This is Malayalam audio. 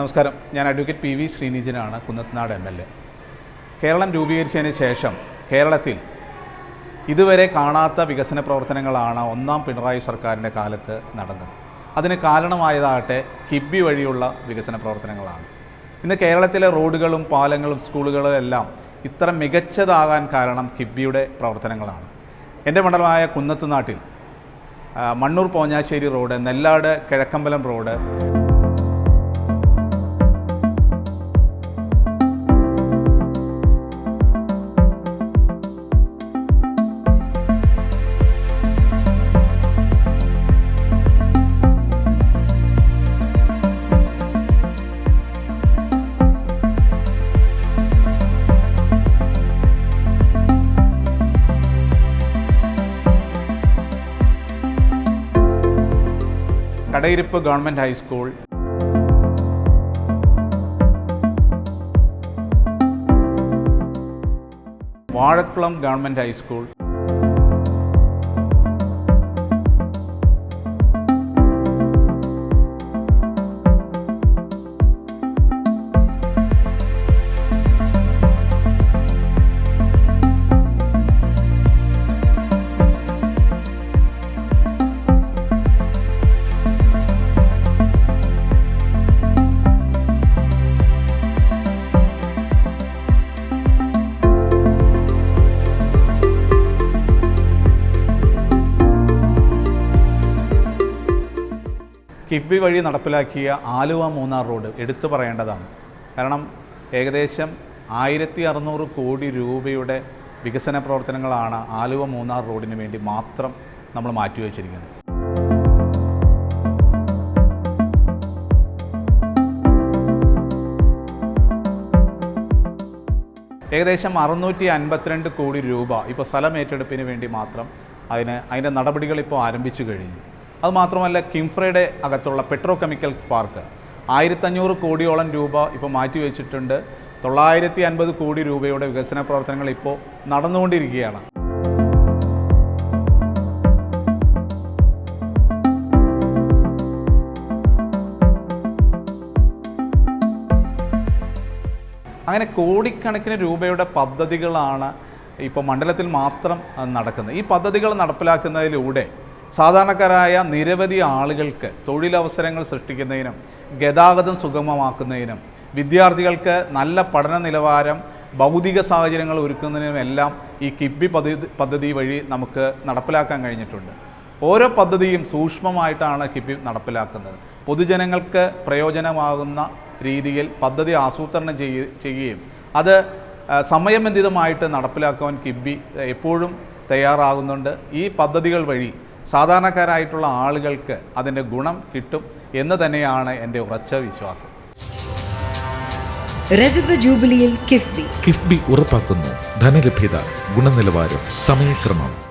നമസ്കാരം. ഞാൻ advocate P V ശ്രീനിജനാണ് Kunnathunad M L A. Keralam രൂപീകരിച്ചതിന് ശേഷം കേരളത്തിൽ ഇതുവരെ കാണാത്ത വികസന പ്രവർത്തനങ്ങളാണ് ഒന്നാം പിണറായി സർക്കാരിന്റെ കാലത്ത് നടന്നത്. അതിന് കാരണമായതാകട്ടെ കിബി വഴിയുള്ള വികസന പ്രവർത്തനങ്ങളാണ്. ഇന്ന് കേരളത്തിലെ റോഡുകളും പാലങ്ങളും സ്കൂളുകളും എല്ലാം ഇത്ര മികച്ചതാകാൻ കാരണം കിബിയുടെ പ്രവർത്തനങ്ങളാണ്. എന്റെ മണ്ഡലമായ കുന്നത്തുനാട്ടിൽ Mannoor Ponjassery road Nellad Kizhakkambalam road Kadayiruppu government high school Vazhakulam government high school KIIFB വഴി നടപ്പിലാക്കിയ ആലുവ മൂന്നാർ റോഡ് എടുത്തു പറയേണ്ടതാണ്. കാരണം ഏകദേശം ആയിരത്തി അറുന്നൂറ് കോടി രൂപയുടെ വികസന പ്രവർത്തനങ്ങളാണ് ആലുവ മൂന്നാർ റോഡിന് വേണ്ടി മാത്രം നമ്മൾ മാറ്റിവെച്ചിരിക്കുന്നത് ഏകദേശം അറുന്നൂറ്റി അൻപത്തിരണ്ട് കോടി രൂപ ഇപ്പോൾ സ്ഥലം ഏറ്റെടുപ്പിന് വേണ്ടി മാത്രം അതിന് അതിന്റെ നടപടികൾ ഇപ്പോൾ ആരംഭിച്ചു കഴിഞ്ഞു. അതുമാത്രമല്ല കിംഫ്രയുടെ അകത്തുള്ള പെട്രോ കെമിക്കൽസ് പാർക്ക് ആയിരത്തഞ്ഞൂറ് കോടിയോളം രൂപ ഇപ്പോൾ മാറ്റിവെച്ചിട്ടുണ്ട് തൊള്ളായിരത്തി അൻപത് കോടി രൂപയുടെ വികസന പ്രവർത്തനങ്ങൾ ഇപ്പോൾ നടന്നുകൊണ്ടിരിക്കുകയാണ്. അങ്ങനെ കോടിക്കണക്കിന് രൂപയുടെ പദ്ധതികളാണ് ഇപ്പോൾ മണ്ഡലത്തിൽ മാത്രം നടക്കുന്നത്. ഈ പദ്ധതികൾ നടപ്പിലാക്കുന്നതിലൂടെ സാധാരണക്കാരായ നിരവധി ആളുകൾക്ക് തൊഴിലവസരങ്ങൾ സൃഷ്ടിക്കുന്നതിനും ഗതാഗതം സുഗമമാക്കുന്നതിനും വിദ്യാർത്ഥികൾക്ക് നല്ല പഠന നിലവാരം ഭൗതിക സാഹചര്യങ്ങൾ ഒരുക്കുന്നതിനുമെല്ലാം ഈ കിബി പദ്ധതി പദ്ധതി വഴി നമുക്ക് നടപ്പിലാക്കാൻ കഴിഞ്ഞിട്ടുണ്ട്. ഓരോ പദ്ധതിയും സൂക്ഷ്മമായിട്ടാണ് കിബി നടപ്പിലാക്കുന്നത്. പൊതുജനങ്ങൾക്ക് പ്രയോജനമാകുന്ന രീതിയിൽ പദ്ധതി ആസൂത്രണം ചെയ്യ ചെയ്യുകയും അത് സമയബന്ധിതമായിട്ട് നടപ്പിലാക്കുവാൻ കിബി എപ്പോഴും തയ്യാറാകുന്നുണ്ട്. ഈ പദ്ധതികൾ വഴി സാധാരണക്കാരായിട്ടുള്ള ആളുകൾക്ക് അതിന്റെ ഗുണം കിട്ടും എന്ന് തന്നെയാണ് എന്റെ ഉറച്ച വിശ്വാസം. രജത ജൂബിലിയിൽ കിഫ്ബി. കിഫ്ബി ഉറപ്പാക്കുന്നു. ധനലഭ്യത ഗുണനിലവാരം സമയക്രമം.